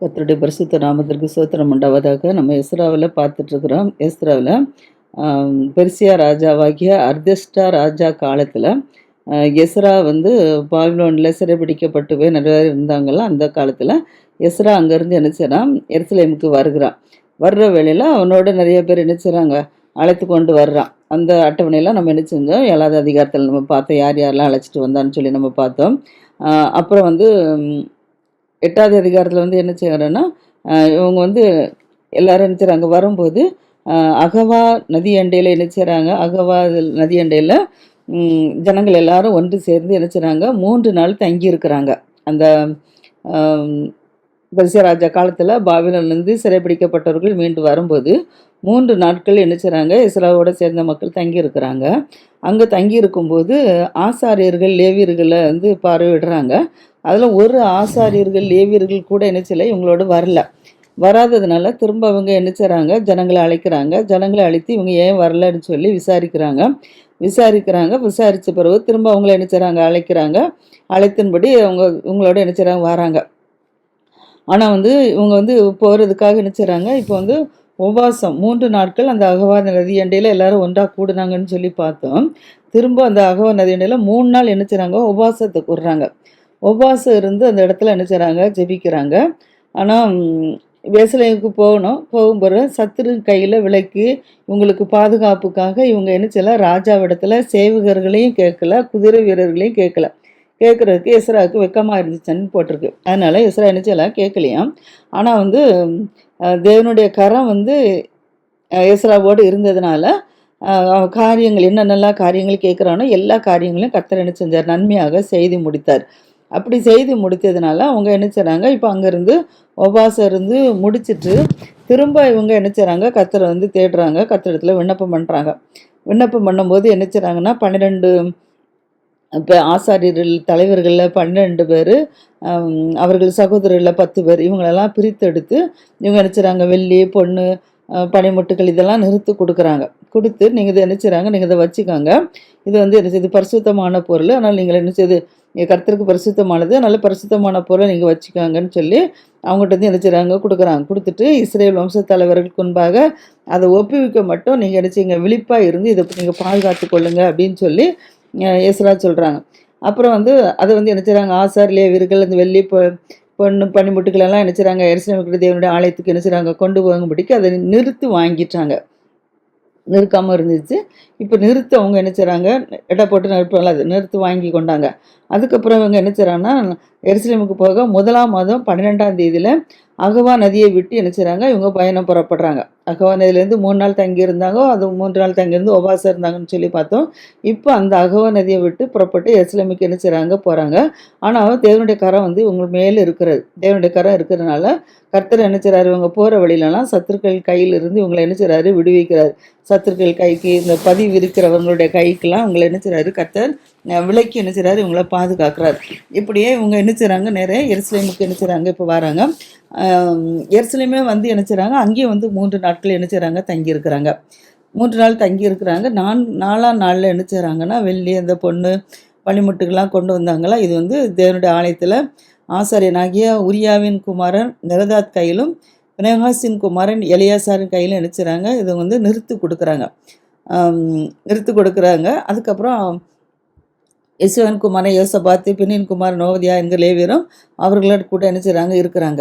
கத்தருடைய பரிசுத்த நாமத்திற்கு சோத்திரம் உண்டாவதாக நம்ம எஸ்ராவில் பார்த்துட்ருக்குறோம். எஸ்ராவில் பெர்சியா ராஜாவாகிய அர்தெஸ்டா ராஜா காலத்தில் எஸ்ரா வந்து பாபிலோனில் சிறைபிடிக்கப்பட்டு போய் நிறைய பேர் அந்த காலத்தில் எஸ்ரா அங்கேருந்து என்ன செய்கிறான் எருசலேமுக்கு வருகிறான் வர்ற வேளையில் அவனோட நிறைய பேர் என்ன செய்கிறாங்க அழைத்து கொண்டு வர்றான் அந்த அட்டவணையெல்லாம் நம்ம என்ன செஞ்சோம்? ஏழாவது அதிகாரத்தில் நம்ம பார்த்தோம் யார் யாரெல்லாம் அழைச்சிட்டு வந்தான்னு சொல்லி நம்ம பார்த்தோம். அப்புறம் வந்து எட்டாவது அதிகாரத்தில் வந்து என்ன செய்யறோன்னா இவங்க வந்து எல்லாரும் என்ன செய்கிறாங்க வரும்போது அகவா நதி அண்டையில் என்ன செய்கிறாங்க அகவா இதில் நதி அண்டையில் ஜனங்கள் எல்லாரும் ஒன்று சேர்ந்து என்ன செய்கிறாங்க மூன்று நாள் தங்கி இருக்கிறாங்க. அந்த ராஜா காலத்தில் பாபிலோன்லேருந்து சிறைபிடிக்கப்பட்டவர்கள் மீண்டு வரும்போது மூன்று நாட்கள் என்ன செய்கிறாங்க இஸ்ராவோட சேர்ந்த மக்கள் தங்கியிருக்கிறாங்க அங்கே தங்கி இருக்கும்போது ஆசாரியர்கள் லேவியர்களை வந்து பார்வையிடுறாங்க. அதில் ஒரு ஆசாரியர்கள் லேவியர்கள் கூட என்ன செய்யல இவங்களோட வரல. வராததுனால திரும்ப அவங்க என்ன செய்கிறாங்க ஜனங்களை அழைக்கிறாங்க. ஜனங்களை அழைத்து இவங்க ஏன் வரலன்னு சொல்லி விசாரிக்கிறாங்க. விசாரிக்கிறாங்க. விசாரித்த பிறகு திரும்ப அவங்கள என்ன செய்கிறாங்க அழைக்கிறாங்க. அழைத்தின்படி அவங்க இவங்களோட என்ன செய்கிறாங்க வராங்க. ஆனால் வந்து இவங்க வந்து போகிறதுக்காக என்ன செய்கிறாங்க இப்போ வந்து உபவாசம். மூன்று நாட்கள் அந்த அகவாத நதியண்டையில் எல்லாரும் ஒன்றா கூடுனாங்கன்னு சொல்லி பார்த்தோம். திரும்ப அந்த அகவா நதியண்டையில் மூணு நாள் என்ன செய்கிறாங்க உபவாசத்தை கூடுறாங்க உபவாசம் இருந்து அந்த இடத்துல என்ன செய்கிறாங்க ஜெபிக்கிறாங்க. ஆனால் வேசலைக்கு போகணும். போகும்போது சத்துரு கையில் விலைக்கு இவங்களுக்கு பாதுகாப்புக்காக இவங்க என்ன செய்யலாம் ராஜாவிடத்தில் சேவகர்களையும் கேட்கல குதிரை வீரர்களையும் கேட்கல. கேட்குறதுக்கு எஸ்ராவுக்கு வெக்கமாக இருந்துச்சுன்னு போட்டிருக்கு. அதனால் எஸ்ரா என்ன செய்யலாம் கேட்கலையாம். ஆனால் வந்து தேவனுடைய கரம் வந்து அஹ், எஸ்ராவோடு இருந்ததுனால காரியங்கள் என்னென்னலாம் காரியங்கள் கேட்குறானோ எல்லா காரியங்களையும் கத்தர் என்ன செஞ்சார்? நன்மையாக செய்து முடித்தார். அப்படி செய்து முடித்ததுனால அவங்க என்ன செய்கிறாங்க இப்போ அங்கேருந்து உபாசம் இருந்து முடிச்சிட்டு திரும்ப இவங்க என்ன செய்கிறாங்க கத்தரை வந்து தேடுறாங்க கத்திரத்தில் விண்ணப்பம் பண்ணுறாங்க விண்ணப்பம் பண்ணும்போது என்ன செய்கிறாங்கன்னா பன்னிரெண்டு இப்போ ஆசாரியர்கள் தலைவர்களில் பன்னெண்டு பேர் அவர்கள் சகோதரர்களில் பத்து பேர் இவங்களெல்லாம் பிரித்தெடுத்து இவங்க நினச்சிறாங்க வெள்ளி பொண்ணு அஹ், பனிமுட்டுகள் இதெல்லாம் நிறுத்து கொடுக்குறாங்க. கொடுத்து நீங்கள் இதை நினச்சிறாங்க நீங்கள் இதை வச்சுக்கோங்க. இது வந்து என்ன செய்யுது பரிசுத்தமான பொருள். அதனால் நீங்கள் என்ன செய்யுது என் கர்த்தருக்கு பரிசுத்தமானது. அதனால் பரிசுத்தமான பொருளை நீங்கள் வச்சுக்காங்கன்னு சொல்லி அவங்ககிட்ட வந்து என்ன செய்கிறாங்க கொடுக்குறாங்க. கொடுத்துட்டு இஸ்ரேல் வம்ச தலைவர்களுக்கு முன்பாக அதை ஒப்புவிக்க மட்டும் நீங்கள் என்ன செய்யுங்க? விழிப்பாக இருந்து இதை நீங்கள் பாதுகாத்து கொள்ளுங்கள் அப்படின்னு சொல்லி அஹ் எஸ்ரா சொல்கிறாங்க அப்புறம் வந்து அதை வந்து என்ன செய்கிறாங்க ஆசார் லேவியர்கள் அந்த வெள்ளி பொ பொண்ணு பனிமுட்டுகள் என்ன செய்கிறாங்க எரிசனமிக்கிற தேவனுடைய ஆலயத்துக்கு என்ன செய்கிறாங்க கொண்டு போகும்படிக்கு அதை நிறுத்து வாங்கிட்டாங்க. நிறுக்காமல் இருந்துச்சு. இப்போ நிறுத்து அவங்க என்ன செய்கிறாங்க எடை போட்டு நிறுத்தல அது நிறுத்து வாங்கி கொண்டாங்க. அதுக்கப்புறம் இவங்க என்ன செய்கிறாங்கன்னா எருசலேமுக்கு போக முதலாம் மாதம் பன்னிரெண்டாம் தேதியில் அகவா நதியை விட்டு என்ன செய்கிறாங்க இவங்க பயணம் புறப்படுறாங்க. அகவா நதியிலேருந்து மூணு நாள் தங்கி இருந்தாங்க அது மூன்று நாள் தங்கியிருந்து உபாசம் இருந்தாங்கன்னு சொல்லி பார்த்தோம். இப்போ அந்த அகவா நதியை விட்டு புறப்பட்டு எஸ்லமிக்கு என்ன செய்கிறாங்க போகிறாங்க ஆனால் தேவனுடைய கரம் வந்து இவங்க மேலே இருக்கிறது. தேவனுடைய கரம் இருக்கிறதுனால கர்த்தர் என்ன செய்றாரு? இவங்க போகிற வழியிலலாம் சத்துருக்கள் கையில் இருந்து இவங்களை என்ன செய்கிறாரு விடுவிக்கிறார். சத்துருக்கள் கைக்கு இந்த பதிவு இருக்கிறவங்களுடைய கைக்கெல்லாம் இவங்களை என்ன செய்கிறாரு கர்த்தர் விலைக்கு என்ன செய்கிறாரு இவங்கள பாதுகாக்கிறார். இப்படியே இவங்க என்ன செய்கிறாங்க நிறைய எருசலேமுக்கு என்ன செய்கிறாங்க இப்போ வராங்க. எருசலேமே வந்து என்ன செய்கிறாங்க அங்கேயும் வந்து மூன்று நாட்கள் என்ன செய்கிறாங்க தங்கியிருக்கிறாங்க. மூன்று நாள் தங்கி இருக்கிறாங்க நான் நாலாம் நாளில் என்ன செய்கிறாங்கன்னா வெள்ளி அந்த பொண்ணு பனிமுட்டுக்கெல்லாம் கொண்டு வந்தாங்களா? இது வந்து தேவனுடைய ஆலயத்தில் ஆசாரியனாகிய உரியாவின் குமாரன் நிரதாத் கையிலும் வினகாசின் குமாரன் எலியாசாரின் கையிலும் நினச்சிறாங்க இதை வந்து நிறுத்து கொடுக்குறாங்க. நிறுத்து கொடுக்குறாங்க. அதுக்கப்புறம் இசுவன் குமாரன் யோசபாத்து பின்னின் குமார் நோவதியா என்கிற லேவியரும் அவர்களோட கூட என்ன செய்கிறாங்க இருக்கிறாங்க.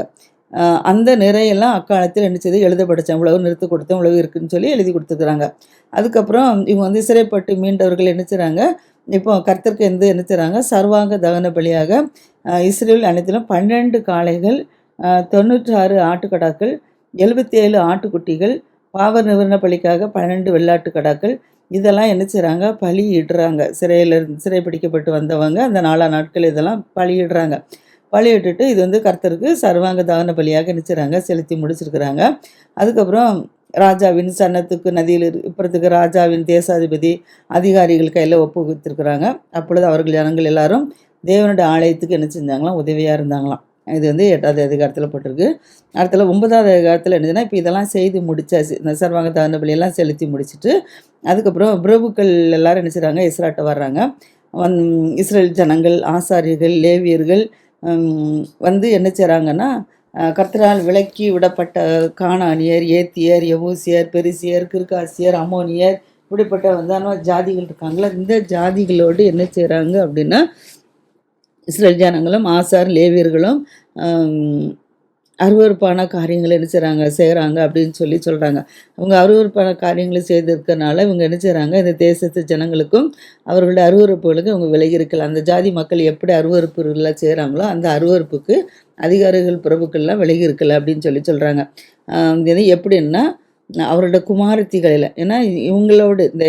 அந்த நிறையெல்லாம் அக்காலத்தில் என்ன எழுத எழுதப்பட்டுச்சேன் இவ்வளவு நிறுத்து கொடுத்தேன் உழவு இருக்குன்னு சொல்லி எழுதி கொடுத்துருக்குறாங்க. அதுக்கப்புறம் இவங்க வந்து சிறைப்பட்டு மீண்டவர்கள் என்ன செய்கிறாங்க இப்போ கர்த்தருக்கு எந்த என்ன செய்கிறாங்க சர்வாங்க தகன பலியாக இஸ்ரேல் அனைத்திலும் பன்னெண்டு காளைகள் தொண்ணூற்றாறு ஆட்டுக்கடாக்கள் எழுபத்தி ஏழு ஆட்டுக்குட்டிகள் பாவ நிவரண பலிக்காக பன்னெண்டு வெள்ளாட்டு கடாக்கள் இதெல்லாம் என்ன செய்கிறாங்க பலியிடுறாங்க சிறையில் இருந்து சிறை பிடிக்கப்பட்டு வந்தவங்க அந்த நாலா நாட்கள் இதெல்லாம் பலியிடுறாங்க பலியிட்டுட்டு இது வந்து கர்த்தருக்கு சர்வாங்க தகன பலியாக என்ன செலுத்தி முடிச்சிருக்கிறாங்க. அதுக்கப்புறம் ராஜாவின் சன்னத்துக்கு நதியில் இரு- இப்புறத்துக்கு ராஜாவின் தேசாதிபதி அதிகாரிகள் கையில் ஒப்புவித்திருக்கிறாங்க. அப்பொழுது அவர்கள் ஜனங்கள் எல்லாரும் தேவனுடைய ஆலயத்துக்கு என்ன செஞ்சாங்களாம்? உதவியாக இருந்தாங்களாம். இது வந்து எட்டாவது அதிகாரத்தில் போட்டிருக்கு. அடுத்தல ஒன்பதாவது அதிகாரத்தில் என்னதுன்னா இப்போ இதெல்லாம் செய்து முடிச்சாச்சு. இந்த சர்வாங்க தகுந்த பலியெல்லாம் செலுத்தி முடிச்சிட்டு அதுக்கப்புறம் பிரபுக்கள் எல்லாரும் என்ன செய்கிறாங்க இஸ்ராட்ட வர்றாங்க. வந் இஸ்ரேல் ஜனங்கள் ஆசாரியர்கள் லேவியர்கள் வந்து என்ன செய்கிறாங்கன்னா கர்த்தரால் விலக்கி விடப்பட்ட காணானியர் ஏத்தியர் எவூசியர் பெருசியர் கிர்காசியர் அமோனியர் இப்படிப்பட்ட வந்தான ஜாதிகள் இருக்காங்களா? இந்த ஜாதிகளோடு என்ன செய்கிறாங்க அப்படின்னா இஸ்ரேல் ஜனங்களும் ஆசார் லேவியர்களும் அருவறுப்பான அருவருப்பான காரியங்களை என்ன செய்கிறாங்க செய்கிறாங்க அப்படின்னு சொல்லி சொல்கிறாங்க அவங்க அருவருப்பான காரியங்களை செய்திருக்கனால இவங்க என்ன செய்கிறாங்க இந்த தேசத்து ஜனங்களுக்கும் அவர்களுடைய அருவருப்புகளுக்கு இவங்க விலகி இருக்கலாம். அந்த ஜாதி மக்கள் எப்படி அருவருப்புகளை செய்கிறாங்களோ அந்த அருவருப்புக்கு அதிகாரிகள் பிரபுக்கள்லாம் விலகி இருக்கல அப்படின்னு சொல்லி சொல்கிறாங்க இது எப்படின்னா அவரோட குமாரத்திகளில் ஏன்னா இவங்களோட இந்த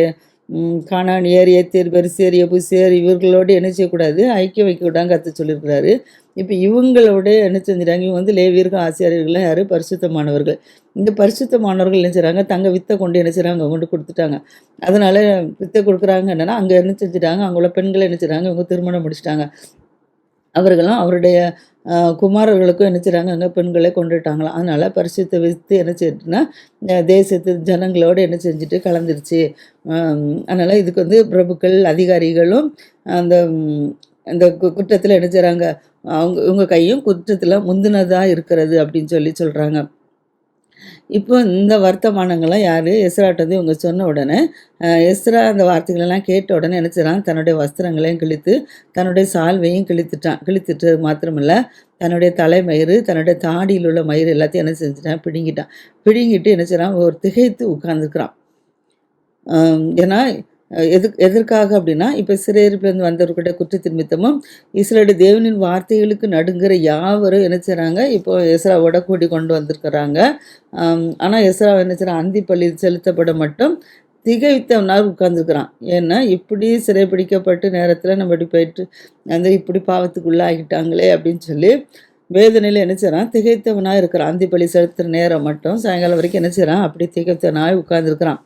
ம், கானானியர் ஏத்தியர் பெருசேர் எபுசேர் இவர்களோடு என்ன செய்யக்கூடாது ஐக்கியம் வைக்கக்கூடாது கற்று சொல்லியிருக்கிறாரு. இப்போ இவங்களோட என்ன செஞ்சுறாங்க இவங்க வந்து லேவியர்கள் ஆசிரியர்கள்லாம் யார்? பரிசுத்தமானவர்கள். இந்த பரிசுத்தமானவர்கள் என்ன செய்கிறாங்க தங்க வித்தை கொண்டு என்ன செய்கிறாங்க கொண்டு கொடுத்துட்டாங்க. அதனால் வித்தை கொடுக்குறாங்க. என்னென்னா அங்கே என்ன செஞ்சுட்டாங்க அங்கே உள்ள பெண்களை என்ன செய்கிறாங்க இவங்க திருமணம் முடிச்சிட்டாங்க. அவர்களும் அவருடைய குமாரர்களுக்கும் என்ன செய்கிறாங்க அங்கே பெண்களை கொண்டுட்டாங்களாம். அதனால் பரிசுத்த வித்து என்ன செய்யுதுன்னா தேசத்து ஜனங்களோடு என்ன செஞ்சுட்டு கலந்துருச்சு. அதனால் இதுக்கு வந்து பிரபுக்கள் அதிகாரிகளும் அந்த அந்த குற்றத்தில் என்ன செய்கிறாங்க அவங்க இவங்க கையும் குற்றத்தில் முந்தினதாக இருக்கிறது அப்படின்னு சொல்லி சொல்கிறாங்க இப்போ இந்த வர்த்தமானங்கள்லாம் யார்? எஸ்ராட்ட வந்து இவங்க சொன்ன உடனே எஸ்ரா அந்த வார்த்தைகளெல்லாம் கேட்ட உடனே என்ன செய்கிறான் தன்னுடைய வஸ்திரங்களையும் கிழித்து தன்னுடைய சால்வையும் கிழித்துட்டான் கிழித்துட்டு மாத்திரமில்ல தன்னுடைய தலைமயிறு தன்னுடைய தாடியில் உள்ள மயிறு எல்லாத்தையும் என்ன செஞ்சுட்டான் பிடுங்கிட்டான் பிடுங்கிட்டு என்ன செய்கிறான் ஒரு திகைத்து உட்காந்துருக்குறான் ஏன்னா எது எதற்காக அப்படின்னா இப்போ சிறையிருப்பிலிருந்து வந்தவர்கிட்ட குற்றத்தின் நிமித்தமும் இஸ்ரேல் தேவனின் வார்த்தைகளுக்கு நடுங்கிற யாவரும் என்ன செய்கிறாங்க இப்போ எஸ்ராவோட கூடி கொண்டு வந்திருக்கிறாங்க. ஆனால் எஸ்ரா என்ன செய்கிறான் அந்தி பள்ளியில் செலுத்தப்பட மட்டும் திகைத்தவனாக உட்காந்துருக்குறான் ஏன்னா இப்படி சிறைப்பிடிக்கப்பட்டு நேரத்தில் நம்ம இப்படி போயிட்டு அந்த இப்படி பாவத்துக்குள்ளாகிட்டாங்களே அப்படின்னு சொல்லி வேதனையில் என்ன செய்கிறான் திகைத்தவனாக இருக்கிறான். அந்தி பள்ளி செலுத்துகிற நேரம் மட்டும் சாயங்காலம் வரைக்கும் என்ன செய்கிறான் அப்படி திகைத்தவனாக உட்கார்ந்துருக்கிறான்.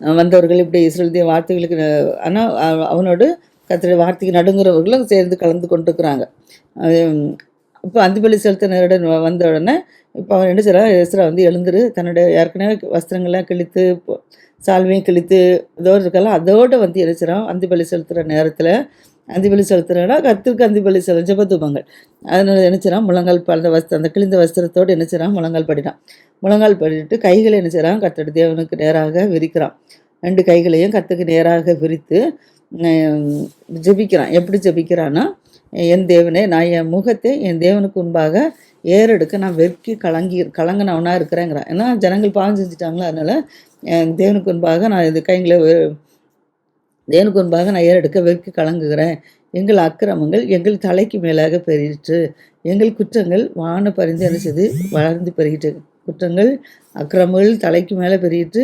வந்தவர்கள் இப்படி இஸ்ரேலுடைய வார்த்தைகளுக்கு ஆனால் அவனோடு கத்திர வார்த்தைக்கு நடுங்குறவர்களும் சேர்ந்து கலந்து கொண்டிருக்கிறாங்க. இப்போ அந்திபலி செலுத்தினருடன் வந்த உடனே இப்போ அவன் என்ன செய்கிறான் எஸ்ரா வந்து எழுந்துரு தன்னுடைய ஏற்கனவே வஸ்திரங்கள்லாம் கிழித்து சால்வையும் கிழித்து இதோடு இருக்கலாம். அதோடு வந்து என்ன செய்கிறான் அந்திபலி செலுத்துகிற நேரத்தில் அந்திபலி செலுத்துறேன்னா கத்திற்கு அந்திபலி செலு ஜபதூபங்கள் அதனால் என்ன செய்கிறான் முழங்கால் பழந்த அந்த வஸ்திரம் அந்த கிழிந்த வஸ்திரத்தோடு என்ன முழங்கால் படினான். முழங்கால் படிட்டு கைகளை என்ன செய்கிறான் கத்தோட தேவனுக்கு நேராக விரிக்கிறான். ரெண்டு கைகளையும் கத்துக்கு நேராக விரித்து ஜபிக்கிறான் ஜெபிக்கிறான். எப்படி ஜெபிக்கிறான்னா என் தேவனே நான் என் முகத்தை என் தேவனுக்கு முன்பாக ஏறெடுக்க நான் வெட்கி கலங்கி கலங்கினவனாக இருக்கிறேங்கிறான். ஏன்னா ஜனங்கள் பாவம் செஞ்சுட்டாங்களா? அதனால் என் தேவனுக்கு முன்பாக நான் இது கைங்களை தேனுக்கு முன்பாக நான் ஏறெடுக்க வெறுக்கி கலங்குகிறேன். எங்கள் அக்கிரமங்கள் எங்கள் தலைக்கு மேலாக பெருகிற்று. எங்கள் குற்றங்கள் வான பறிந்து என்ன செய்து வளர்ந்து பெருகிட்டு குற்றங்கள் அக்கிரமங்கள் தலைக்கு மேலே பெருகிட்டு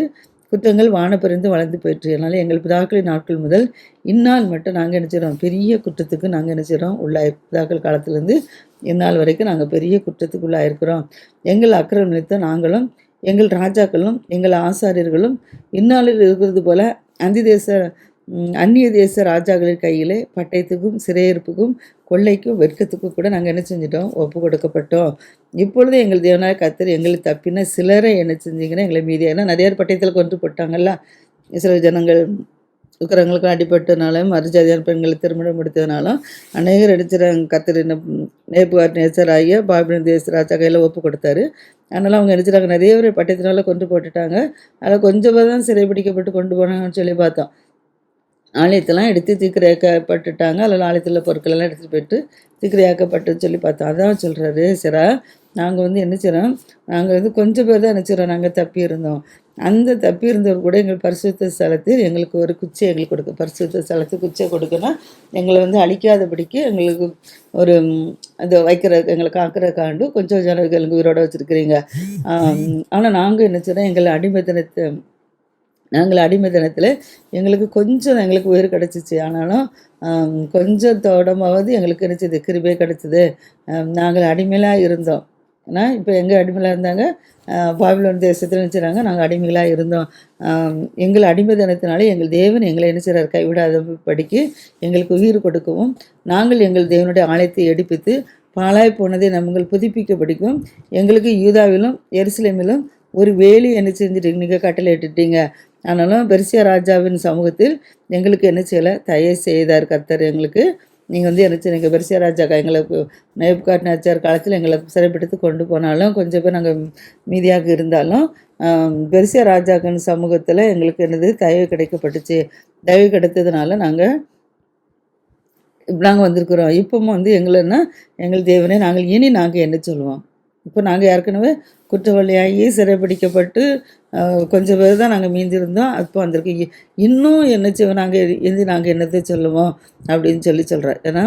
குற்றங்கள் வான பரிந்து வளர்ந்து போயிற்று அதனால் எங்கள் பிதாக்களின் நாட்கள் முதல் இந்நாள் மட்டும் நாங்கள் என்ன செய்கிறோம்? பெரிய குற்றத்துக்கு நாங்கள் என்ன செய்கிறோம்? உள்ளாய் பிதாக்கள் காலத்திலேருந்து இந்நாள் வரைக்கும் நாங்கள் பெரிய குற்றத்துக்கு உள்ளாயிருக்கிறோம் எங்கள் அக்கிரமம் நிமித்த நாங்களும் எங்கள் ராஜாக்களும் எங்கள் ஆசாரியர்களும் இந்நாளில் இருக்கிறது போல அந்தி தேச அந்நிய தேச ராஜாக்களின் கையிலே பட்டயத்துக்கும் சிறையிருப்புக்கும் கொள்ளைக்கும் வெட்கத்துக்கும் கூட நாங்கள் என்ன செஞ்சிட்டோம்? ஒப்பு கொடுக்கப்பட்டோம். இப்பொழுது எங்கள் தேவனாக கத்தர் எங்களுக்கு தப்பின சிலரை என்ன செஞ்சீங்கன்னா எங்களை மீதி ஏன்னா நிறைய பேர் பட்டயத்தில் கொண்டு போட்டாங்கல்ல? சில ஜனங்கள் உக்கரங்களுக்கு அடிபட்டனாலும் மறுஜாதியான பெண்களை திருமணம் முடித்ததுனாலும் அநேகர் அடிச்சிறாங்க கத்தர் என்ன நேப்புகார் நேசராகிய பாபின் தேச ராஜா கையில் ஒப்பு கொடுத்தாரு. அதனால் அவங்க அடிச்சிட்டாங்க நிறைய பேர் பட்டயத்தினால கொண்டு போட்டுட்டாங்க. அதில் கொஞ்சமாக தான் தான் சிறைபிடிக்கப்பட்டு கொண்டு போனாங்கன்னு சொல்லி பார்த்தோம். ஆலயத்தெல்லாம் எடுத்து தீக்கிரையாக்கப்பட்டுட்டாங்க. அதில் ஆலயத்தில் பொருட்களெல்லாம் எடுத்துகிட்டு போயிட்டு தீக்கிரையாக்கப்பட்டு சொல்லி பார்த்தோம் அதான் சொல்கிறாரு சிரா நாங்கள் வந்து என்ன செய்கிறோம் நாங்கள் வந்து கொஞ்சம் பேர் தான் என்ன செய்கிறோம் நாங்கள் தப்பி இருந்தோம். அந்த தப்பி இருந்தவர் கூட எங்கள் பரிசுத்த ஸ்தலத்தில் எங்களுக்கு ஒரு குச்சை எங்களுக்கு கொடுக்க பரிசுத்த ஸ்தலத்துக்கு குச்சை கொடுக்கணும் எங்களை வந்து அழிக்காதபடிக்கு எங்களுக்கு ஒரு ம், வைக்கிற எங்களை காக்கிற காண்டு கொஞ்சம் ஜனங்களுக்கு எங்களுக்கு உயிரோட வச்சுருக்கிறீங்க. ஆனால் நாங்கள் என்ன செய்கிறோம் எங்களை அடிமைத்தனத்தை நாங்கள் அடிமை தினத்தில் எங்களுக்கு கொஞ்சம் எங்களுக்கு உயிர் கிடச்சிச்சு. ஆனாலும் கொஞ்சம் தோடமாவது எங்களுக்கு கிடைச்சது. கிருபே கிடச்சிது. நாங்கள் அடிமையிலாக இருந்தோம். ஏன்னா இப்போ எங்கே அடிமையிலாக இருந்தாங்க? பாபிலோன் தேசத்தில் நினச்சிறாங்க. நாங்கள் அடிமைகளாக இருந்தோம். எங்கள் அடிமை தினத்தினாலே எங்கள் தேவன் எங்களை என்ன செய்கிறார் கைவிடாத படிக்கு எங்களுக்கு உயிர் கொடுக்கவும் நாங்கள் எங்கள் தேவனுடைய ஆலயத்தை எடுப்பித்து பாலாய் போனதை நாங்கள் புதுப்பிக்க படிக்கும். எங்களுக்கு யூதாவிலும் எருசலேமிலும் ஒரு வேலி என்ன செஞ்சுட்டு நீங்கள் கட்டளை இட்டுட்டீங்க. ஆனாலும் பெருசியா ராஜாவின் சமூகத்தில் எங்களுக்கு என்ன செய்யலை? தயவு செய்தார் கர்த்தர் எங்களுக்கு நீங்கள் வந்து என்ன செய்யுங்க பெருசியா ராஜாக்கா எங்களுக்கு நேப்காட் நேச்சார் காலத்தில் எங்களை சிறைப்பிடித்து கொண்டு போனாலும் கொஞ்சம் பேர் நாங்கள் மீதியாக இருந்தாலும் பெருசிய பெருசியா ராஜாக்கன் சமூகத்தில் எங்களுக்கு என்னது? தயவு கிடைக்கப்பட்டுச்சு. தயவு கிடைத்ததுனால நாங்கள் நாங்கள் வந்திருக்கிறோம். இப்போவும் வந்து எங்களைன்னா எங்கள் தேவனே நாங்கள் இனி நாங்கள் என்ன சொல்லுவோம்? இப்போ நாங்கள் ஏற்கனவே குற்றவாளியாகி சிறைப்பிடிக்கப்பட்டு கொஞ்சம் பேர் தான் நாங்கள் மீந்திருந்தோம். அப்போ வந்திருக்கு. இன்னும் என்ன செய்வோம் நாங்கள் எந்தி நாங்கள் என்னத்தை சொல்லுவோம் அப்படின்னு சொல்லி சொல்கிறேன் ஏன்னா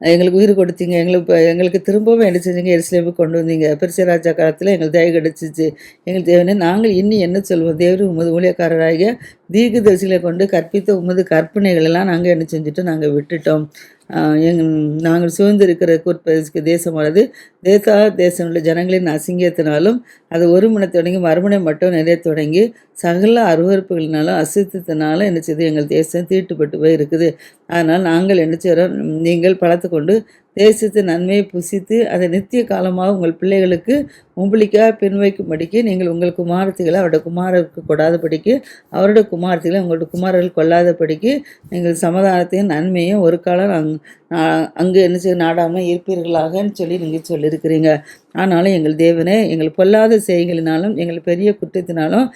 எங்களுக்கு உயிர் கொடுத்தீங்க. எங்களுக்கு எங்களுக்கு திரும்பவும் என்ன செஞ்சீங்க? எருசலேமுக்கு கொண்டு வந்தீங்க. பெருசிய ராஜா காலத்தில் எங்களுக்கு தயவு கிடச்சிச்சு. எங்களுக்கு தேவனே நாங்கள் இன்னும் என்ன சொல்லுவோம் தேவர் உமது ஊழியக்காரராகிய தீர்க்கதரிசிகளை கொண்டு கற்பித்த உமது கற்பனைகள் எல்லாம் நாங்கள் என்ன செஞ்சுட்டு நாங்கள் விட்டுட்டோம். எங் நாங்கள் சுதந்திருக்கிற குற்பதற்கு தேசமானது தேசா தேசம் உள்ள ஜனங்களின் அசிங்கத்தினாலும் அது ஒரு முனை தொடங்கி மறுமுனை மட்டும் நிறைய தொடங்கி சகல அருவறுப்புகளினாலும் அசுத்தத்தினாலும் என்ன செய்யுது எங்கள் தேசம் தீட்டுப்பட்டு போய் இருக்குது அதனால் நாங்கள் என்ன செய்கிறோம் நீங்கள் பழத்து கொண்டு தேசத்து நன்மையை புசித்து அதை நித்திய காலமாக உங்கள் பிள்ளைகளுக்கு உங்களுக்காக பின்வைக்கும்படிக்கு நீங்கள் உங்கள் குமாரத்திகளை அவருடைய குமாரருக்கு கொடாதபடிக்கு அவருடைய குமாரத்திகளை உங்களுடைய குமாரர்கள் கொள்ளாதபடிக்கு நீங்கள் சமாதானத்தையும் நன்மையும் ஒரு காலம் அங் நா- அங்கு என்ன செய்ய நாடாமல் இருப்பீர்களாகன்னு சொல்லி நீங்கள் சொல்லியிருக்கிறீங்க. ஆனாலும் எங்கள் தேவனே எங்கள் பொல்லாத செய்களினாலும் எங்கள் பெரிய குற்றத்தினாலும்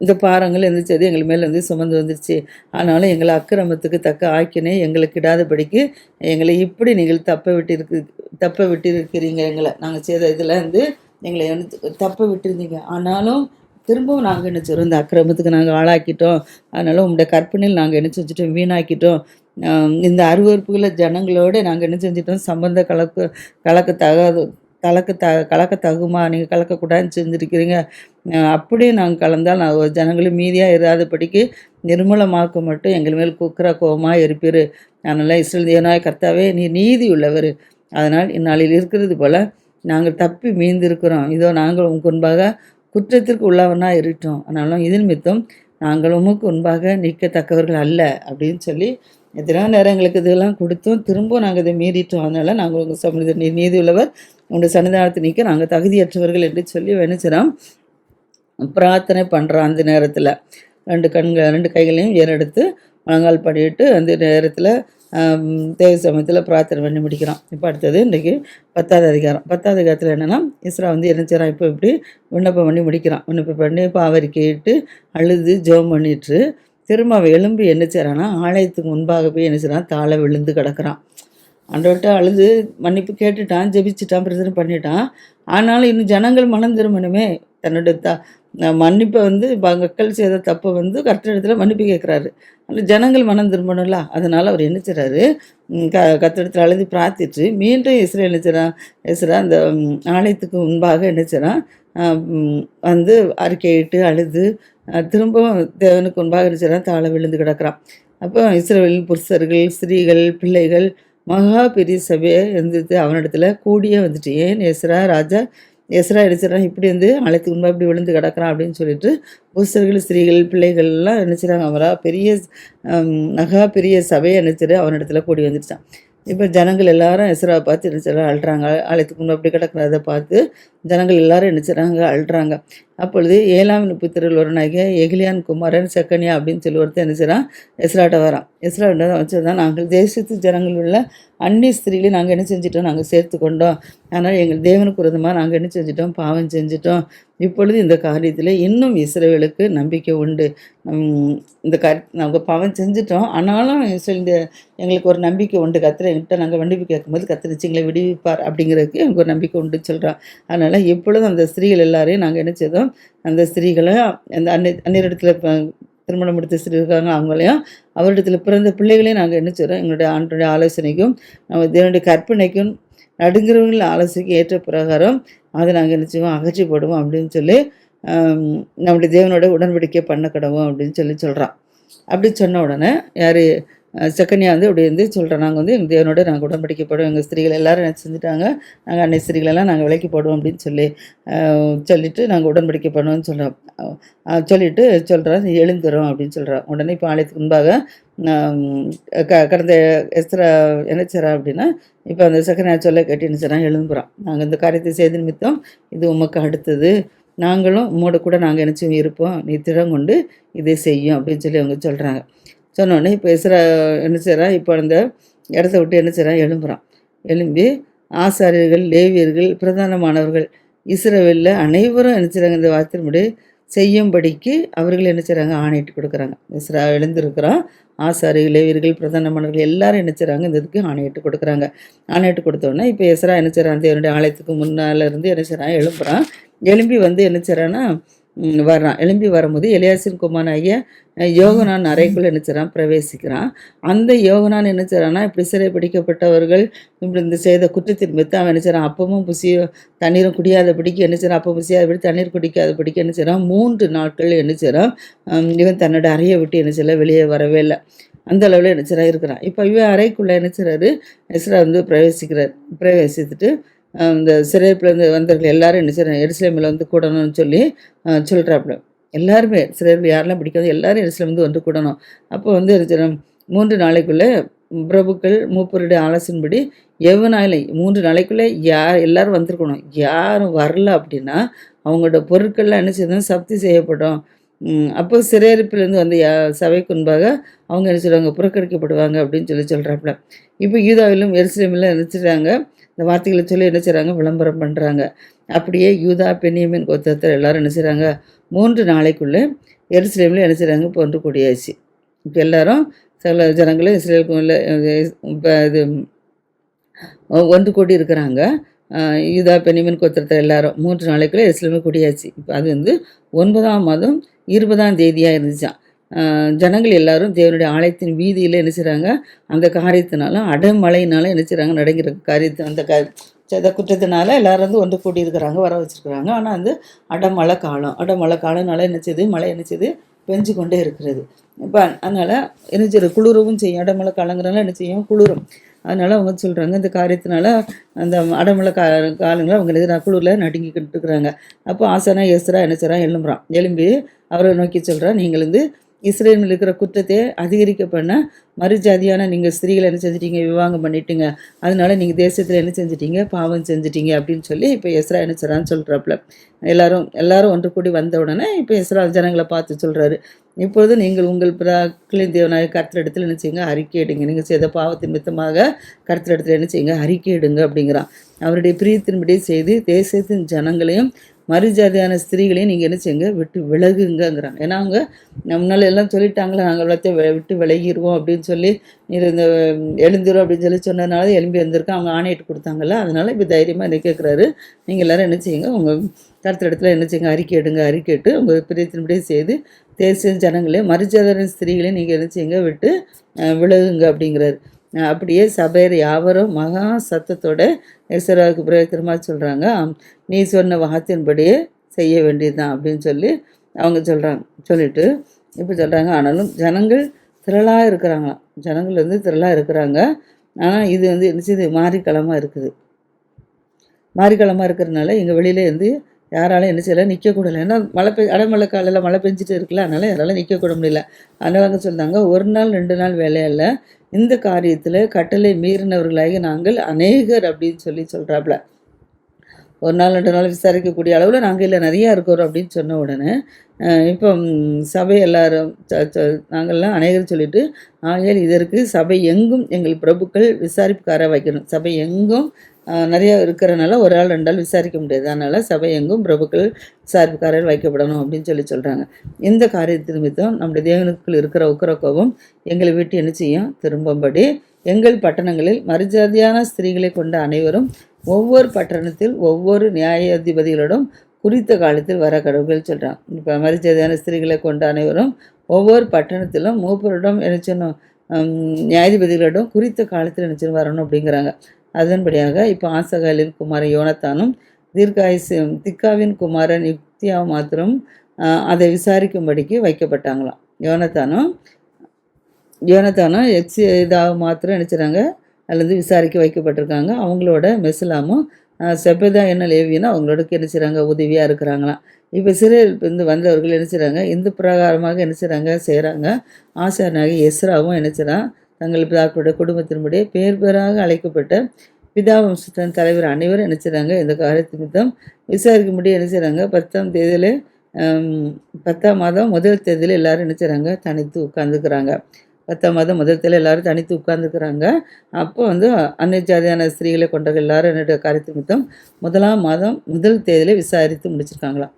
இந்த பாறங்கள் இருந்துச்சு எங்கள் மேலே வந்து சுமந்து வந்துருச்சு. ஆனாலும் எங்களை அக்கிரமத்துக்கு தக்க ஆக்கினே எங்களுக்கு இடாதபடிக்கு எங்களை இப்படி நீங்கள் தப்ப விட்டிருக்கு தப்ப விட்டிருக்கிறீங்க எங்களை. நாங்கள் செய்த இதில் வந்து எங்களை வந்து தப்ப விட்டிருந்தீங்க. ஆனாலும் திரும்பவும் நாங்கள் என்ன செய்கிறோம் இந்த அக்கிரமத்துக்கு நாங்கள் ஆளாக்கிட்டோம். அதனால் உங்களுடைய கற்பனையில் நாங்கள் என்ன செஞ்சிட்டோம்? வீணாக்கிட்டோம். இந்த அருவறுப்புகளை ஜனங்களோட நாங்கள் என்ன செஞ்சிட்டோம்? சம்பந்த கலக்கு கலக்க தகாது கலக்க த கலக்க தகுமா? நீங்கள் கலக்கக்கூடாதுன்னு செஞ்சுருக்கிறீங்க அப்படியே நாங்கள் கலந்தால் நான் ஜனங்களும் மீதியாக இராதபடிக்கு நிர்மூலமாக்க மட்டும் எங்கள் மேல் குக்கிற கோபமாக இருப்பீர். அதனால் இஸ்ரேல் தேவனாய் கர்த்தாவே நீ நீதி உள்ளவர். அதனால் இந்நாளில் இருக்கிறது போல் நாங்கள் தப்பி மீந்திருக்கிறோம். இதோ நாங்கள் உமக்கு முன்பாக குற்றத்திற்கு உள்ளவனாக இருக்கட்டும் ஆனாலும் இதன் மித்தம் நாங்கள் உமக்கு முன்பாக நிற்கத்தக்கவர்கள் அல்ல அப்படின்னு சொல்லி எத்தனையோ நேரம் எங்களுக்கு இதெல்லாம் கொடுத்தோம் திரும்பவும் நாங்கள் இதை மீறிட்டோம். அதனால் நாங்கள் உங்கள் சமூக நீ நீதி உள்ளவர். உங்களுடைய சன்னிதானத்தை நிற்க நாங்கள் தகுதியற்றவர்கள் என்று சொல்லி நினைச்சிடோம் பிரார்த்தனை பண்ணுறான் அந்த நேரத்தில். ரெண்டு கண்கள் ரெண்டு கைகளையும் ஏறெடுத்து முழங்கால் பண்ணிட்டு அந்த நேரத்தில் தேவ சமயத்தில் பிரார்த்தனை பண்ணி முடிக்கிறான். இப்போ அடுத்தது இன்றைக்கி பத்தாவது அதிகாரம். பத்தாவது அதிகாரத்தில் என்னென்னா இஸ்ரா வந்து என்ன செய்கிறான் இப்போ இப்படி விண்ணப்பம் பண்ணி முடிக்கிறான். விண்ணப்பம் பண்ணி பாவரி கேட்டு அழுது ஜெபம் பண்ணிட்டு திரும்ப அவன் எலும்பி என்ன செய்கிறான்னா ஆலயத்துக்கு முன்பாக போய் என்ன செய்கிறான் தாழ விழுந்து கிடக்கிறான். ஆண்டவர்கிட்ட அழுது மன்னிப்பு கேட்டுட்டான் ஜெபிச்சிட்டான் பிரதனை பண்ணிட்டான். ஆனாலும் இன்னும் ஜனங்கள் மனம் திரும்பணுமே. தன்னுடைய த மன்னிப்பை வந்து மக்கள் செய்த தப்பை வந்து கர்த்தரிடத்துல மன்னிப்பு கேட்குறாரு. அந்த ஜனங்கள் மனம் திரும்பணும்ல. அதனால் அவர் என்ன செய்கிறாரு க கர்த்தரிடத்துல அழுது பிரார்த்திட்டு மீண்டும் இஸ்ரேல் என்ன செய்கிறான் இஸ்ரா அந்த ஆலயத்துக்கு முன்பாக என்ன செய்றான் வந்து அறிக்கையிட்டு அழுது திரும்பவும் தேவனுக்கு முன்பாக என்ன செய்றான் தாழ விழுந்து கிடக்குறான். அப்போ இஸ்ரவேலின் புருஷர்கள் ஸ்திரீகள் பிள்ளைகள் மகா பெரிய சபையை இருந்தது. அவனிடத்துல கூடியே வந்துட்டு ஏன் எஸ்ரா ராஜா? எஸ்ரா எடுத்துறான் இப்படி வந்து அழைத்து உண்மை இப்படி விழுந்து கிடக்கிறான் அப்படின்னு சொல்லிட்டு புருஷர்கள் ஸ்திரீகள் பிள்ளைகள் எல்லாம் நினைச்சிறாங்க அவரா பெரிய மகா பெரிய சபையை நினைச்சிட்டு அவனிடத்துல கூடி வந்துடுச்சான் இப்போ ஜனங்கள் எல்லாரும் எஸ்ராவை பார்த்து நினைச்சிடறாங்க அழுறாங்க அழைத்துக்கு முன்பு அப்படி கிடக்கிறத பார்த்து ஜனங்கள் எல்லாரும் நினைச்சிடறாங்க அழுறாங்க அப்பொழுது ஏழாம் புத்திரல் ஒருவனாகிய எகிலியான் குமாரன் செக்கனியா அப்படின்னு சொல்லி ஒருத்தர் என்ன செய்கிறான் எஸ்ராட்ட வரான். எஸ்ராட்ட வச்சதான் நாங்கள் தேசத்து ஜனங்கள் உள்ள அந்நிய ஸ்திரீகளையும் நாங்கள் என்ன செஞ்சிட்டோம்? நாங்கள் சேர்த்து கொண்டோம். அதனால் எங்கள் தேவனுக்கு விரோதமாக நாங்கள் என்ன செஞ்சிட்டோம்? பாவம் செஞ்சிட்டோம். இப்பொழுது இந்த காரியத்தில் இன்னும் இஸ்ரேலுக்கு நம்பிக்கை உண்டு. இந்த கர் நாங்கள் பாவம் செஞ்சிட்டோம். ஆனாலும் இந்த எங்களுக்கு ஒரு நம்பிக்கை உண்டு. கத்திர என்கிட்ட நாங்கள் மன்னிப்பு கேட்கும்போது கத்திரிச்சு எங்களை விடுவிப்பார் அப்படிங்கிறதுக்கு எனக்கு ஒரு நம்பிக்கை உண்டு சொல்கிறோம் அதனால் எப்பொழுதும் அந்த ஸ்திரீகள் எல்லாரையும் நாங்கள் என்ன செய்தோம்? அந்த ஸ்திரீகளை அந்த அன்னை அந்நியரிடத்துல இப்போ திருமணம் முடித்த ஸ்திரீ இருக்காங்க அவங்களையும் அவரிடத்தில் பிறந்த பிள்ளைகளையும் நாங்கள் என்ன செய்கிறோம் எங்களுடைய ஆண்டுடைய ஆலோசனைக்கும் நம்ம தேவனுடைய கற்பனைக்கும் நடுங்கிறவங்கள ஆலோசனைக்கு ஏற்ற பிரகாரம் அதை நாங்கள் என்ன செய்வோம்? அகற்றி போடுவோம் அப்படின்னு சொல்லி நம்முடைய தேவனோட உடன்படிக்கை பண்ண கிடவோம் அப்படின்னு சொல்லி சொல்கிறான் அப்படி சொன்ன உடனே யார் செகண்ட்யா வந்து அப்படி வந்து சொல்கிறோம் நாங்கள் வந்து எங்கள் தேவனோட நாங்கள் உடன்படிக்கப்படுவோம் எங்கள் ஸ்திரீகள் எல்லாரும் என்ன செஞ்சுட்டாங்க? நாங்கள் அன்னை ஸ்திரீகளெல்லாம் நாங்கள் விலைக்கு போடுவோம் அப்படின்னு சொல்லி சொல்லிவிட்டு சொல்லிட்டு நாங்கள் உடன்படிக்கை பண்ணுவோம்னு சொல்கிறோம் சொல்லிட்டு சொல்கிறோம் எழுந்துரும் அப்படின்னு சொல்கிறோம் உடனே இப்போ ஆலயத்துக்கு முன்பாக க கடந்த எஸ்ரா என்னச்சரா அப்படின்னா இப்போ அந்த செகண்ட் சொல்ல கேட்டு என்ன செய்கிறான் நாங்கள் இந்த காரியத்தை செய்த நிமித்தம் இது உமக்கு அடுத்தது. நாங்களும் உம்மோட கூட நாங்கள் நினச்சும் இருப்போம். நீ திடம் கொண்டு இதை செய்யும் அப்படின்னு சொல்லி அவங்க சொல்கிறாங்க சொன்னோடனே இப்போ எஸ்ரா என்ன செய்கிறான் இப்போ அந்த இடத்த விட்டு என்ன செய்கிறான் எழும்புறான். எழும்பி ஆசாரியர்கள் லேவியர்கள் பிரதானமானவர்கள் இஸ்ரவேலில் அனைவரும் என்ன செய்கிறாங்க இந்த வார்த்தையின்படி செய்யும்படிக்கு அவர்கள் என்ன செய்கிறாங்க ஆணையிட்டு கொடுக்குறாங்க. இஸ்ரா எழுந்திருக்கிறான் ஆசாரிகள் லேவியர்கள் பிரதானமானவர்கள் எல்லாரும் என்ன செய்கிறாங்க இந்த இதுக்கு ஆணையிட்டு கொடுக்குறாங்க. ஆணையிட்டு கொடுத்தோன்னே இப்போ எஸ்ரா என்ன செய்கிறான் தேவனுடைய ஆலயத்துக்கு முன்னால் இருந்து என்ன செய்கிறான் எழும்புறான். எழும்பி வந்து என்ன செய்கிறான்னா வர்றான். எழும்பி வரும்போது எலியாசின் குமாராகிய அஹ், யோகனான் அறைக்குள்ள என்ன செய்கிறான் பிரவேசிக்கிறான். அந்த யோகனான் என்ன செய்கிறான்னா இப்படி சிறை பிடிக்கப்பட்டவர்கள் இப்படி இந்த செய்த குற்றத்தின் மித்த அவன் என்ன செய்கிறான் அப்பமும் புசிய தண்ணீரும் குடியாதபடிக்கு என்ன செய்கிறான் அப்போ புசியாதபடி தண்ணீர் குடிக்காதபடிக்கு என்ன செய்கிறான் மூன்று நாட்கள் என்ன செய்கிறான் இவன் தன்னோட அறையை விட்டு என்ன செய்யல வெளியே வரவே இல்லை. அந்த அளவில் என்ன செய்கிறா இருக்கிறான். இப்போ இவன் அறைக்குள்ளே என்ன செய்கிறாரு எஸ்ரா வந்து பிரவேசிக்கிறார். பிரவேசித்துட்டு இந்த சிறைப்பிலேருந்து வந்தவர்கள் எல்லாரும் என்ன செய்கிறாங்க எருசலேமில் வந்து கூடணும்னு சொல்லி சொல்கிறாப்புல எல்லாருமே சிறையில் யாரெல்லாம் பிடிக்காது எல்லாரும் எருசலேம் வந்து வந்து கூடணும். அப்போ வந்து என்ன மூன்று நாளைக்குள்ளே பிரபுக்கள் மூப்பருடைய ஆலோசனைப்படி எவ்வளோ மூன்று நாளைக்குள்ளே யார் எல்லாரும் வந்திருக்கணும். யாரும் வரல அப்படின்னா அவங்களோட பொருட்கள்லாம் என்ன செய்யணும்? சப்தி செய்யப்படும். அப்போ சிறையிருப்பிலேருந்து வந்த யா சபைக்கு முன்பாக அவங்க என்ன செய்வாங்க புறக்கணிக்கப்படுவாங்க அப்படின்னு சொல்லி சொல்கிறாப்புல இப்போ யூதாவிலும் எருசலேமிலும் என்ன இந்த வார்த்தைகளை சொல்லி என்ன செய்கிறாங்க விளம்பரம் பண்ணுறாங்க அப்படியே யூதா பெண்ணியமின் கோத்திரத்தில் எல்லாரும் என்ன செய்கிறாங்க மூன்று நாளைக்குள்ளே எருசலேமில் என்ன செய்கிறாங்க போன்று ஒன்று கூடியாச்சு. இப்போ எல்லாரும் சில ஜனங்களும் இஸ்ரேலுக்குள்ள இப்போ இது ஒன்று கூடி இருக்கிறாங்க. யூதா பெனிமின் கோத்திரத்தில் எல்லாரும் மூன்று நாளைக்குள்ளே இஸ்லாமே குடியாச்சு. இப்போ அது வந்து ஒன்பதாம் மாதம் இருபதாம் தேதியாக இருந்துச்சான் ஜனங்கள் எல்லாரும் தேவனுடைய ஆலயத்தின் வீதியில் என்ன செய்கிறாங்க அந்த காரியத்தினால அடமழையினால என்ன செய்கிறாங்க நடங்கிற காரியத்தை அந்த க செய்த குற்றத்தினால எல்லாரும் வந்து ஒன்று கூட்டியிருக்கிறாங்க வர வச்சுருக்குறாங்க. ஆனால் வந்து அடமழை காலம். அடமழை காலம்னால என்ன செய்யுது மழை என்ன செய்யுது பெஞ்சு கொண்டே இருக்கிறது. இப்போ அதனால் என்ன செய்யுது குளிரவும் செய்யும். அடமழை காலங்கிறனால என்ன செய்யும்? குளிரும். அதனால் அவங்க சொல்கிறாங்க இந்த காரியத்தினால அந்த அடமலை கா காலங்களில் அவங்க எதிராக குளிரில் நடுங்கிக்கிட்டு இருக்கிறாங்க. அப்போ ஆசனா எஸ்ரா என்ன செய்கிறான் எழும்புறான். எழும்பி அவரை நோக்கி சொல்கிறான் நீங்கள் வந்து இஸ்ரேலில் இருக்கிற குற்றத்தை அதிகரிக்க பண்ண மறுஜாதியான நீங்கள் ஸ்திரீகளை என்ன செஞ்சிட்டீங்க? விவாகம் பண்ணிட்டீங்க. அதனால நீங்கள் தேசத்தில் என்ன செஞ்சிட்டீங்க? பாவம் செஞ்சிட்டீங்க அப்படின்னு சொல்லி இப்போ எஸ்ரா என்ன செய்கிறான்னு சொல்கிறாப்புல எல்லாரும் எல்லாரும் ஒன்று கூடி வந்த உடனே இப்போ எஸ்ரா ஜனங்களை பார்த்து சொல்கிறாரு இப்பொழுது நீங்கள் உங்கள் பிராக்களின் தேவனாய கர்த்தரிடத்தில் என்ன செய்யுங்க? அறிக்கையிடுங்க நீங்கள் செய்த பாவத்தின் மித்தமாக கர்த்தரிடத்தில் என்ன செய்யுங்க? அறிக்கையிடுங்க அப்படிங்கிறான். அவருடைய பிரியத்தின்படி செய்து தேசத்தின் ஜனங்களையும் மறுஜாதியான ஸ்திரீகளையும் நீங்கள் என்ன செய்யுங்க? விட்டு விலகுங்கங்கிறாங்க. ஏன்னா அவங்க முன்னால் எல்லாம் சொல்லிட்டாங்களே நாங்கள் எல்லாத்தையும் விட்டு விலகிடுவோம் அப்படின்னு சொல்லி இருந்த இந்த அப்படின்னு சொல்லி சொன்னதுனால எலும்பி வந்திருக்கோம் அவங்க ஆணையிட்டு கொடுத்தாங்கல்ல. அதனால் இப்போ தைரியமாக என்ன கேட்குறாரு நீங்கள் எல்லோரும் என்ன செய்யுங்க? உங்கள் கருத்து இடத்துல என்ன செய்யுங்க? அறிக்கை எடுங்க. அறிக்கைட்டு உங்கள் பிரியத்தின்படி செய்து தேசிய ஜனங்களையும் மறுஜாதியான ஸ்திரீகளையும் நீங்கள் என்ன செய்யுங்க? விட்டு விலகுங்க அப்படிங்கிறாரு. அப்படியே சபையர் யாவரும் மகா சத்தத்தோட எசராவுக்கு பிரயோஜனமாக சொல்கிறாங்க நீ சொன்ன வார்த்தையின்படியே செய்ய வேண்டியதுதான் அப்படின்னு சொல்லி அவங்க சொல்கிறாங்க சொல்லிட்டு இப்போ சொல்கிறாங்க ஆனாலும் ஜனங்கள் திரளாக இருக்கிறாங்களாம். ஜனங்கள் வந்து திரளாக இருக்கிறாங்க. ஆனால் இது வந்து என்ன செய்யுது மாரிக்கிழமாக இருக்குது. மாரிக்கிழமாக இருக்கிறதுனால எங்கள் வெளியில் வந்து யாராலும் என்ன செய்யலாம் நிற்கக்கூடல ஏன்னா மழை பெய் அடைமழை காலையில் மழை பெஞ்சிட்டு இருக்குல்ல அதனால் யாராலும் நிற்கக்கூட முடியல. அதனால் அவங்க சொல்கிறாங்க ஒரு நாள் ரெண்டு நாள் வேலையில் இந்த காரியத்தில் கட்டளை மீறினவர்களாகி நாங்கள் அநேகர் அப்படின்னு சொல்லி சொல்கிறாப்புல ஒரு நாள் ரெண்டு நாள் விசாரிக்கக்கூடிய அளவில் நாங்கள் இல்லை நிறையா இருக்கிறோம் அப்படின்னு சொன்ன உடனே இப்போ சபை எல்லாரும் நாங்கள்லாம் அநேகர் சொல்லிட்டு ஆகையால் இதற்கு சபை எங்கும் எங்கள் பிரபுக்கள் விசாரிப்புக்கார வைக்கணும். சபை எங்கும் நிறைய இருக்கிறனால ஒரு ஆள் ரெண்டு ஆள் விசாரிக்க முடியாது. அதனால் சபை எங்கும் பிரபுக்கள் சார்புக்காரர் வைக்கப்படணும் அப்படின்னு சொல்லி சொல்கிறாங்க இந்த காரியத்தின் நிமித்தம் நம்முடைய தேவனுக்குள் இருக்கிற உக்கிர கோபம் எங்களை விட்டு என்ன செய்யும்? திரும்பும்படி எங்கள் பட்டணங்களில் மறுஜாதியான ஸ்திரீகளை கொண்ட அனைவரும் ஒவ்வொரு பட்டணத்தில் ஒவ்வொரு நியாயாதிபதிகளோடும் குறித்த காலத்தில் வர கடவுள்கள் சொல்கிறான் இப்போ மறுஜாதியான ஸ்திரீகளை கொண்ட அனைவரும் ஒவ்வொரு பட்டணத்திலும் மூப்பரிடம் என்ன சொன்னோம் நியாயாதிபதிகளிடம் குறித்த காலத்தில் என்ன வரணும் அப்படிங்கிறாங்க. அதன்படியாக இப்போ ஆசகாலின் குமாரன் யோனத்தானும் தீர்காயுசு திக்காவின் குமாரன் யுக்தியா மாத்திரம் அதை விசாரிக்கும்படிக்கு வைக்கப்பட்டாங்களாம். யோனத்தானும் யோனத்தானும் எக்ஸி இதாக மாத்திரம் நினச்சிறாங்க அதுலேருந்து விசாரிக்க வைக்கப்பட்டிருக்காங்க. அவங்களோட மெஸ்லாமும் செப்பதா என்ன லேவியனா அவங்களோட என்ன உதவியாக இருக்கிறாங்களாம். இப்போ சிறையிலிருந்து வந்தவர்கள் என்ன செய்கிறாங்க இந்த பிரகாரமாக என்ன செய்கிறாங்க செய்கிறாங்க எஸ்ராவும் என்ன தங்கள் பிதாக்களுடைய குடும்பத்தினுடைய பேர் பேராக அழைக்கப்பட்ட பிதா வம்சத்தின் தலைவர் அனைவரும் என்ன செய்கிறாங்க இந்த காரியத்து நிமித்தம் விசாரிக்க என்ன செய்கிறாங்க பத்தாம் தேதியில் பத்தாம் மாதம் முதல் தேதியில் எல்லாரும் என்ன செய்கிறாங்க தனித்து உட்காந்துக்கிறாங்க பத்தாம் மாதம் முதல் தேதியில் எல்லாரும் தனித்து உட்காந்துக்கிறாங்க அப்போ வந்து அன்னை ஜாதியான ஸ்திரீகளை கொண்டவர்கள் எல்லாரும் என்னுடைய காரியத்து நிமித்தம் முதலாம் மாதம் முதல் தேதியில் விசாரித்து முடிச்சிருக்காங்களாம்.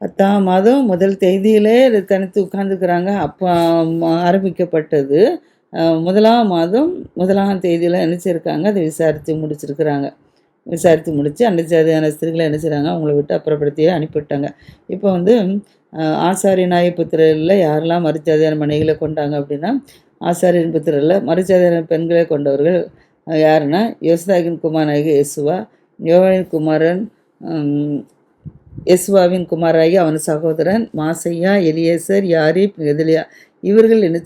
பத்தாம் மாதம் முதல் தேதியிலே தனித்து உட்காந்துக்கிறாங்க அப்போ ஆரம்பிக்கப்பட்டது. முதலாம் மாதம் முதலாம் தேதியில் நினச்சிருக்காங்க அதை விசாரித்து முடிச்சிருக்கிறாங்க. விசாரித்து முடித்து அந்த ஜாதியான ஸ்திரிகளை என்ன செய்கிறாங்க அவங்கள விட்டு அப்புறப்படுத்தியே அனுப்பிவிட்டாங்க. இப்போ வந்து ஆசாரி ஆசாரியனாகிய யாரெல்லாம் மறுஜாதியான மனைகளை கொண்டாங்க அப்படின்னா, ஆசாரியன் புத்திரில் மறுஜாதியான பெண்களை கொண்டவர்கள் யாருன்னா, யோசதாக்கின் குமாரனாகிய யேசுவா, யோவானின் குமாரன் யேசுவாவின் குமாராகி அவன் சகோதரன் மாசையா எலியேசர், யாரீப், எதிலியா இவர்கள் என்ன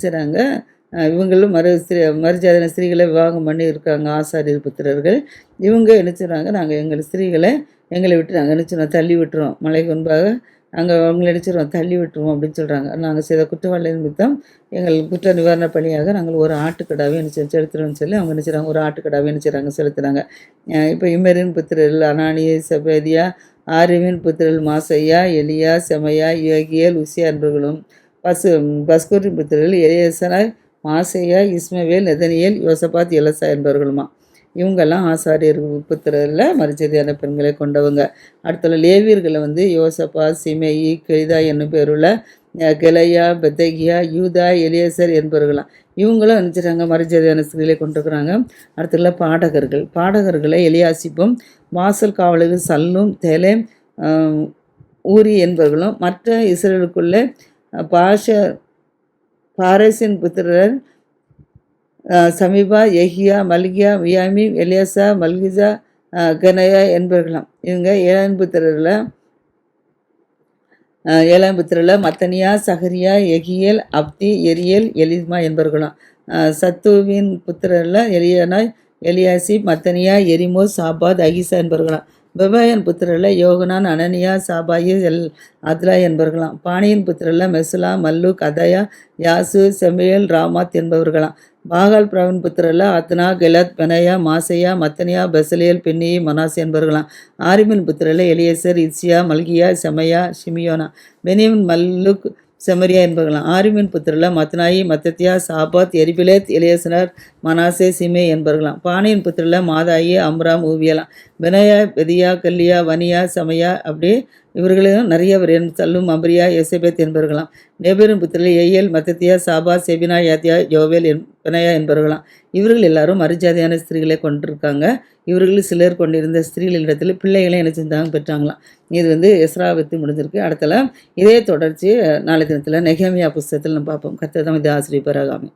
இவங்களும் மறு ஸ்திரீ மறுஜாதின ஸ்திரீகளை விவாகம் பண்ணி இருக்காங்க ஆசாரியர் புத்திரர்கள். இவங்க என்ன நாங்கள் நாங்க எங்கள் ஸ்திரீகளை எங்களை விட்டு நாங்கள் என்ன தள்ளி விட்டுறோம். மலைக்கு முன்பாக நாங்கள் அவங்கள என்ன தள்ளி விட்டுருவோம் அப்படின்னு சொல்கிறாங்க நாங்கள் செய்த குற்றவாளி நிமித்தம் எங்கள் குற்ற நிவாரண பணியாக நாங்கள் ஒரு ஆட்டுக்கடாவே என்ன செய்றோம் செலுத்துறோம்னு சொல்லி அவங்க என்ன ஒரு ஆட்டுக்கடாவே என்ன செலுத்துகிறாங்க செலுத்துறாங்க. இப்போ இம்மேரின் புத்திரர்கள் அனானிய செபேதியா ஆரியமின் புத்திரல் மாசையா எலியா, செமையா யோகியல் உசியா என்பவர்களும், பசு பஸ்கூரின் புத்திரர்கள் எலியசனாய் மாசையா இஸ்மவேல், நெதனியல் யோசபாத், எலசா என்பவர்களுமா இவங்கெல்லாம் ஆசாரியர் புத்திரர்ல மரிச்சதையான பெண்களை கொண்டவங்க. அடுத்தது லேவியர்களை வந்து யோசப்பா சிமேயி, கெலிதா என்னும் பேருள்ள அ பெத்தகியா, யூதா, எலியசர் என்பவர்களாம். இவங்களும் நினச்சிட்டாங்க மரிச்சதையான ஸ்திரீகளை கொண்டிருக்கிறாங்க. அடுத்ததுல பாடகர்கள். பாடகர்களை எலியாசிப்பும், வாசல் காவலர்கள் சல்லும் தெலேம், ஊரி என்பவர்களும், மற்ற இஸ்ரவேலுக்குள்ளே பாஷ பாரசின் புத்திரர் சமீபா, Yahya Malchiah, Miami Eleazar, Malchijah கனயா என்பவர்களாம். இவங்க ஏழாம் புத்திரரில் ஏழாம் புத்திரில் மத்தனியா, சஹரியா எகியல் அப்தி, எரியல் எலிமா என்பவர்களாம். சத்துவின் சத்தூவின் எலியனாய் எலியானாய், மத்தனியா, எரிமோ சாபாத், அகிசா என்பவர்களாம். பெபாயின் புத்திரர்ல யோகனான், அனனியா, சாபாயி எல் அத்லா என்பவர்களாம். பாணியின் புத்திரல மெசுலா மல்லூக், அதயா யாசு, செமியல் ராமாத் என்பவர்களாம். பாகால் பிரவின் புத்திரல Adna, கெலத், Benaiah Maaseiah Mattaniah, Bezaleel Binnui, Manas என்பவர்களாம். ஆரிமின் புத்திரர்ல எலியசர் இசியா மல்கியா, செமையா ஷிமியோனா பென்யமீன், மல்லுக் செமரியா என்பவர்களாம். ஆரிமின் புத்திரர்ல மத்னாயி, மத்தத்தியா, சாபாத், எரிபிலேத், இளையசனர் மனாசே, சிமே என்பவர்களாம். பானியின் புத்திரில் மாதாயி, அம்ராம், ஊவியலாம். வினயா பெதியா, கல்லியா வனியா, சமயா அப்படி இவர்களும் நிறைய பேர் சல்லூம், அம்ரியா, யோசேபெத் என்பவர்களாம். நேபரின் புத்திரில் எய்யல் மத்தத்தியா, சாபா செபினா, யாத்தியா, யோவேல், வினயா என்பவர்களாம். இவர்கள் எல்லாரும் மறுஜாதியான ஸ்திரீகளை கொண்டிருக்காங்க. இவர்களில் சிலர் கொண்டிருந்த ஸ்திரீகளிடத்தில் பிள்ளைகளை என்ன செஞ்சாங்க, பெற்றாங்களாம். இது வந்து எஸ்றாவை முடிஞ்சிருக்கு. அடுத்தல இதே தொடர்ச்சி நாளை தினத்தில் நெகேமியா புஸ்தகத்தில் நம்ம பார்ப்போம். கர்த்தர் தான் இது ஆசீர்வதிப்பாராக.